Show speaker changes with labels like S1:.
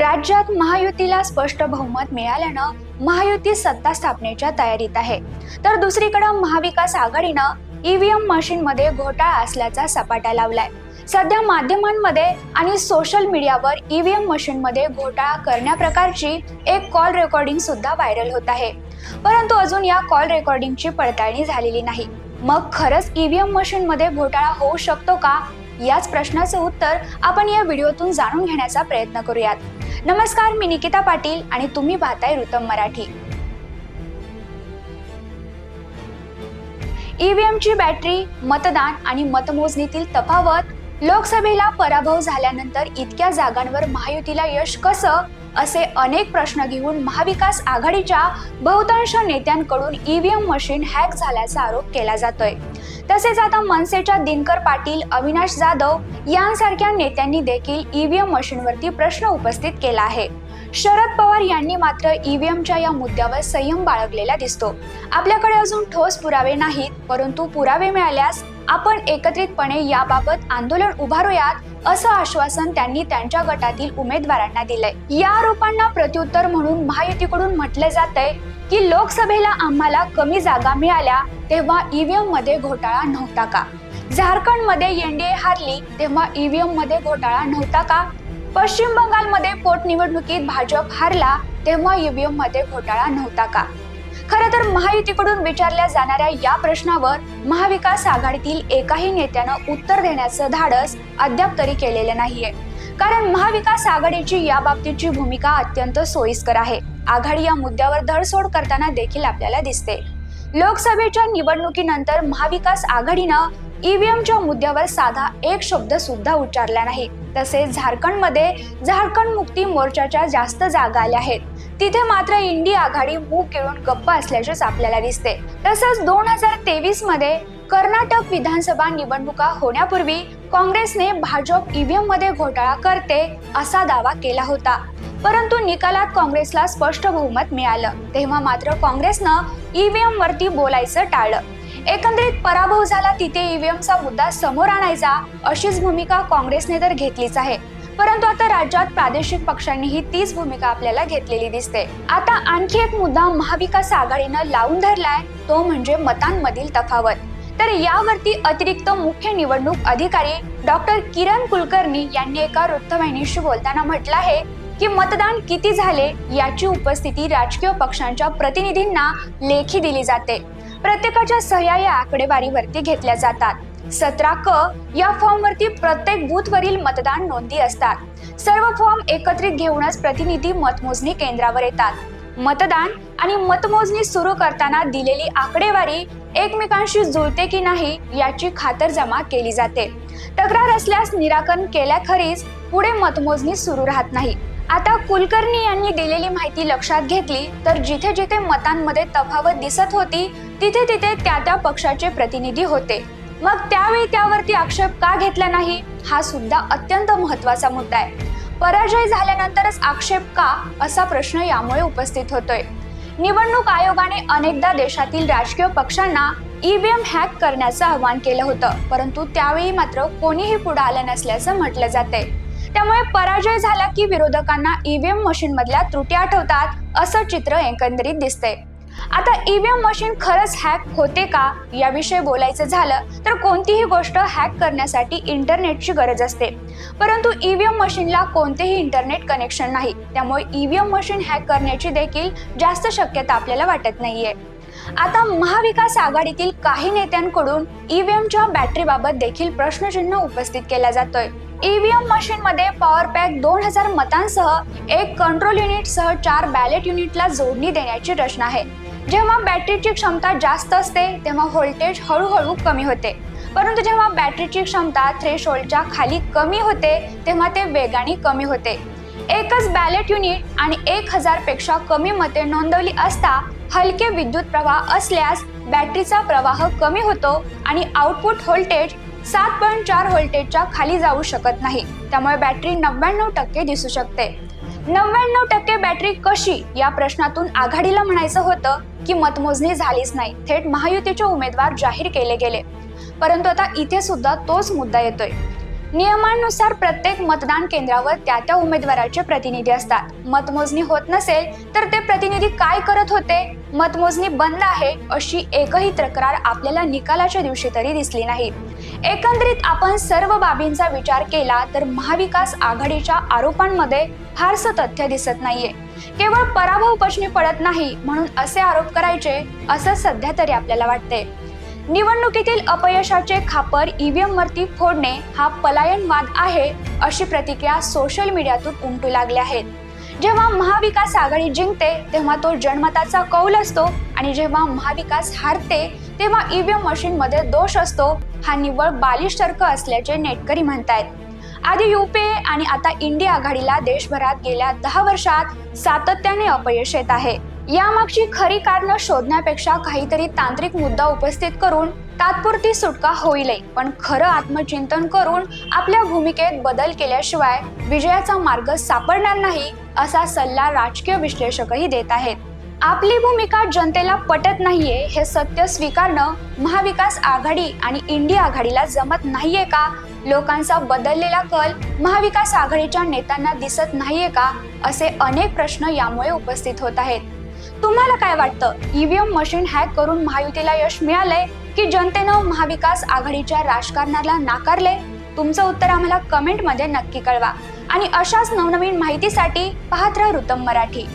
S1: राज्यात महायुतीला स्पष्ट बहुमत मिळाल्यानं महायुती सत्ता स्थापनेच्या तयारीत आहे. तर दुसरीकडे महाविकास आघाडीनं ईव्हीएम मशीनमध्ये घोटाळा असल्याचा सपाटा लावलाय. सध्या माध्यमांमध्ये आणि सोशल मीडियावर ईव्हीएम मशीनमध्ये घोटाळा करण्याप्रकारची एक कॉल रेकॉर्डिंग सुद्धा व्हायरल होत आहे. परंतु अजून या कॉल रेकॉर्डिंगची पडताळणी झालेली नाही. मग खरंच ईव्हीएम मशीनमध्ये घोटाळा होऊ शकतो का? याच प्रश्नाचं उत्तर आपण या व्हिडिओतून जाणून घेण्याचा प्रयत्न करूयात. नमस्कार मी निकिता पाटील आणि तुम्ही पाहताय ऋतम मराठी. ईव्हीएमची बॅटरी मतदान आणि मतमोजणीतील तफावत लोकसभेला पराभव झाल्यानंतर इतक्या जागांवर महायुतीला यश कसं? असे अनेक प्रश्न घेऊन महाविकास आघाडीच्या बहुतांश नेत्यांकडून ईव्हीएम मशीन हॅक झाल्याचा आरोप केला जातोय. तसेच आता मनसेच्या दिनकर पाटील अविनाश जाधव यांसारख्या नेत्यांनी देखील ईव्हीएम मशीनवरती प्रश्न उपस्थित केला आहे. शरद पवार यांनी मात्र ईव्हीएमच्या या मुद्द्यावर संयम बाळगलेला दिसतो. आपल्याकडे अजून ठोस पुरावे नाहीत परंतु पुरावे मिळाल्यास आपण एकत्रितपणे याबाबत आंदोलन उभारूयात असं आश्वासन त्यांनी त्यांच्या गटातील उमेदवारांना दिलंय. या आरोपांना प्रत्युत्तर म्हणून महायुतीकडून म्हटलं जातंय की लोकसभेला आम्हाला कमी जागा मिळाल्या तेव्हा ईव्हीएममध्ये घोटाळा नव्हता का? झारखंडमध्ये एनडीए हारली तेव्हा ईव्हीएममध्ये घोटाळा नव्हता का? पश्चिम बंगालमध्ये पोटनिवडणुकीत भाजप हारला तेव्हा ईव्हीएममध्ये घोटाळा नव्हता का? खरं तर महायुतीकडून विचारल्या जाणाऱ्या या प्रश्नावर महाविकास आघाडीतील एकाही नेत्यानं उत्तर देण्याचं धाडस अद्याप तरी केलेलं नाहीये. कारण महाविकास आघाडीची या बाबतीची भूमिका अत्यंत सोयीस्कर आहे. आघाडी या मुद्द्यावर धडसोड करताना देखील आपल्याला दिसते. लोकसभेच्या निवडणुकीनंतर महाविकास आघाडीनं ईव्हीएमच्या मुद्द्यावर साधा एक शब्द सुद्धा उच्चारला नाही. तसेच झारखंडमध्ये झारखंड मुक्ती मोर्चाच्या जास्त जागा आल्या आहेत. तिथे मात्र इंडी आघाडी मूग गिळून गप्प असल्याचेच आपल्याला दिसते तसंच दोन हजार तेवीसमध्ये कर्नाटक विधानसभा निवडणुका होण्यापूर्वी काँग्रेसने भाजप ईव्हीएममध्ये घोटाळा करते असा दावा केला होता. परंतु निकालात काँग्रेसला स्पष्ट बहुमत मिळालं. तेव्हा मात्र काँग्रेसनं ईव्हीएम वरती बोलायचं टाळलं. एकंदरीत पराभव झाला तिथे ईव्हीएमचा मुद्दा समोर आणायचा अशीच भूमिका काँग्रेसने तर घेतलीच आहे. परंतु आता राज्यात प्रादेशिक पक्षांनीही तीच भूमिका आपल्याला घेतलेली दिसते. आता आणखी एक मुद्दा महाविकास आघाडीनं लावून धरलाय तो म्हणजे मतांमधील तफावत. तर यावरती अतिरिक्त मुख्य निवडणूक अधिकारी डॉक्टर किरण कुलकर्णी यांनी एका वृत्तवाहिनीशी बोलताना म्हटलं आहे की मतदान किती झाले याची उपस्थिती राजकीय पक्षांच्या प्रतिनिधींना लेखी दिली जाते. प्रत्येकाच्या सह्या या आकडेवारीवरती घेतल्या जातात. सतरा क या फॉर्मवरती प्रत्येक बूथवरील मतदान नोंदी असतात. सर्व फॉर्म एकत्रित घेऊनच प्रतिनिधी मतमोजणी केंद्रावर येतात. मतदान आणि मतमोजणी सुरू करताना दिलेली आकडेवारी एकमेकांशी जुळते की नाही याची खातरजमा केली जाते. तक्रार असल्यास निराकरण केल्याखरीच पुढे मतमोजणी सुरू राहत नाही. आता कुलकर्णी यांनी दिलेली माहिती लक्षात घेतली तर जिथे जिथे मतांमध्ये तफावत दिसत होती तिथे तिथे त्या त्या पक्षाचे प्रतिनिधी होते. मग त्यावेळी त्यावरती आक्षेप का घेतला नाही? हा सुद्धा अत्यंत महत्त्वाचा मुद्दा आहे. पराजय झाल्यानंतरच आक्षेप का? असा प्रश्न यामुळे उपस्थित होतोय. निवडणूक आयोगाने अनेकदा देशातील राजकीय पक्षांना ईव्हीएम हॅक करण्याचं आवाहन केलं होतं परंतु त्यावेळी मात्र कोणीही पुढे आलं नसल्याचं म्हटलं जाते त्यामुळे पराजय झाला की विरोधकांना ईव्हीएम मशीन मधल्या त्रुटी आठवतात असं चित्र एकंदरीत दिसतंय. आता ईव्हीएम मशीन खरंच हॅक होते का? याविषयी बोलायचं झालं तर कोणतीही गोष्ट हॅक करण्यासाठी इंटरनेटची गरज असते. परंतु ईव्हीएम मशीनला कोणतेही इंटरनेट कनेक्शन नाही. त्यामुळे ईव्हीएम मशीन हॅक करण्याची देखील जास्त शक्यता आपल्याला वाटत नाहीये. आता महाविकास आघाडीतील काही नेत्यांकडून ईव्हीएमच्या बॅटरीबाबत देखील प्रश्नचिन्ह उपस्थित केला जातोय. ईव्हीएम मशीन मध्ये पॉवर पॅक दोन हजार मतांसह एक कंट्रोल युनिट सह चार बॅलेट युनिटला जोडणी देण्याची रचना आहे. जेव्हा बॅटरीची क्षमता जास्त असते तेव्हा व्होल्टेज हळूहळू कमी होते. परंतु जेव्हा बॅटरीची क्षमता थ्रेशोल्डच्या खाली कमी होते तेव्हा ते वेगाने कमी होते. एकच बॅलेट युनिट आणि एक हजारपेक्षा कमी मते नोंदवली असता हलके विद्युत प्रवाह असल्यास बॅटरीचा प्रवाह कमी होतो आणि आउटपुट व्होल्टेज सात पॉईंट चार व्होल्टेजच्या खाली जाऊ शकत नाही. त्यामुळे बॅटरी नव्याण्णव टक्के दिसू शकते. नव्याण्णव टक्के बॅटरी कशी? या प्रश्नातून आघाडीला म्हणायचं होतं की मतमोजणी झालीच नाही. थेट महायुतीचे उमेदवार जाहीर केले गेले. परंतु आता इथे सुद्धा तोच मुद्दा येतोय. नियमांनुसार प्रत्येक मतदान केंद्रावर त्या त्या उमेदवाराचे प्रतिनिधी असतात. मतमोजणी होत नसेल तर ते प्रतिनिधी काय करत होते? मतमोजणी बंद आहे अशी एकही तक्रार आपल्याला निकालाच्या दिवशी तरी दिसली नाही. एकंदरीत आपण सर्व बाबींचा विचार केला तर महाविकास आघाडीच्या आरोपांमध्ये फारसं तथ्य दिसत नाहीये. केवळ पराभव पचनी पडत नाही म्हणून असे आरोप करायचे असं सध्या तरी आपल्याला वाटते निवडणुकीतील अपयशाचे खापर ईव्हीएम वरती फोडणे हा पलायनवाद आहे अशी प्रतिक्रिया सोशल मीडियातून उमटू लागल्या आहेत. जेव्हा महाविकास आघाडी जिंकते तेव्हा तो जनमताचा कौल असतो आणि जेव्हा महाविकास हारते तेव्हा ईव्हीएम मशीन मध्ये दोष असतो. हा निव्वळ बालिश तर्क असल्याचे नेटकरी म्हणतायत. आधी युपीए आणि आता इंडिया आघाडीला देशभरात गेल्या दहा वर्षात सातत्याने अपयश येत आहे. यामागची खरी कारणं शोधण्यापेक्षा काहीतरी तांत्रिक मुद्दा उपस्थित करून तात्पुरती सुटका होईलही. पण खरं आत्मचिंतन करून आपल्या भूमिकेत बदल केल्याशिवाय विजयाचा मार्ग सापडणार नाही असा सल्ला राजकीय विश्लेषकही देत आहेत. आपली भूमिका जनतेला पटत नाहीये हे सत्य स्वीकारणं महाविकास आघाडी आणि इंडिया आघाडीला जमत नाहीये का? लोकांचा बदललेला कल महाविकास आघाडीच्या नेत्यांना दिसत नाहीये का? असे अनेक प्रश्न यामुळे उपस्थित होत आहेत. तुम्हाला काय वाटतं? ईव्हीएम मशीन हॅक करून महायुतीला यश मिळालंय की जनतेनं महाविकास आघाडीच्या राजकारणाला नाकारले तुमचं उत्तर आम्हाला कमेंटमध्ये नक्की कळवा. आणि अशाच नवनवीन माहितीसाठी पाहत राहा ऋतम मराठी.